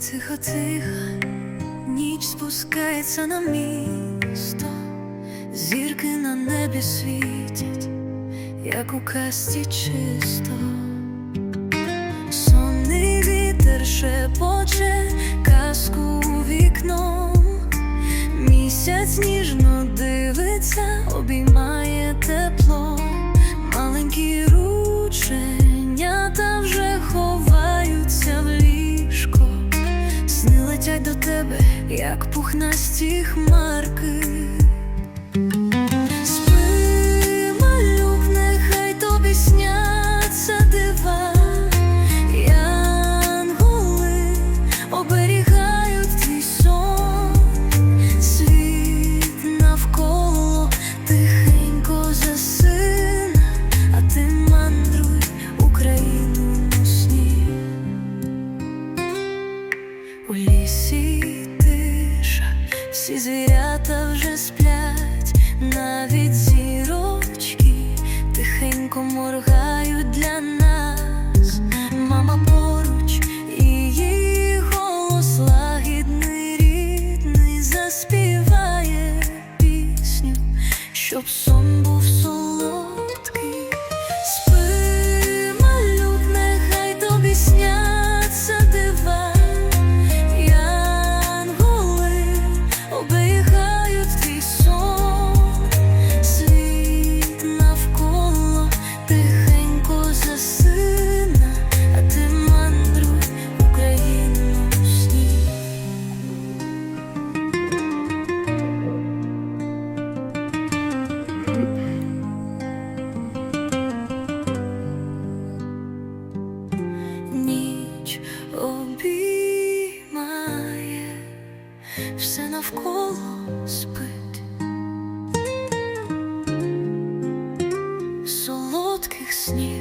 Тихо, тихо, ніч спускається на місто, зірки на небі світять, як у касті чисто. Сонний вітер шепоче казку у вікно, місяць ніжно дивиться, як пухнасті хмарки. Всі звірята вже сплять, навіть зірочки тихенько моргають для нас. Мама поруч, і її голос лагідний, рідний заспіває пісню, щоб сон все навколо спить, солодких снів.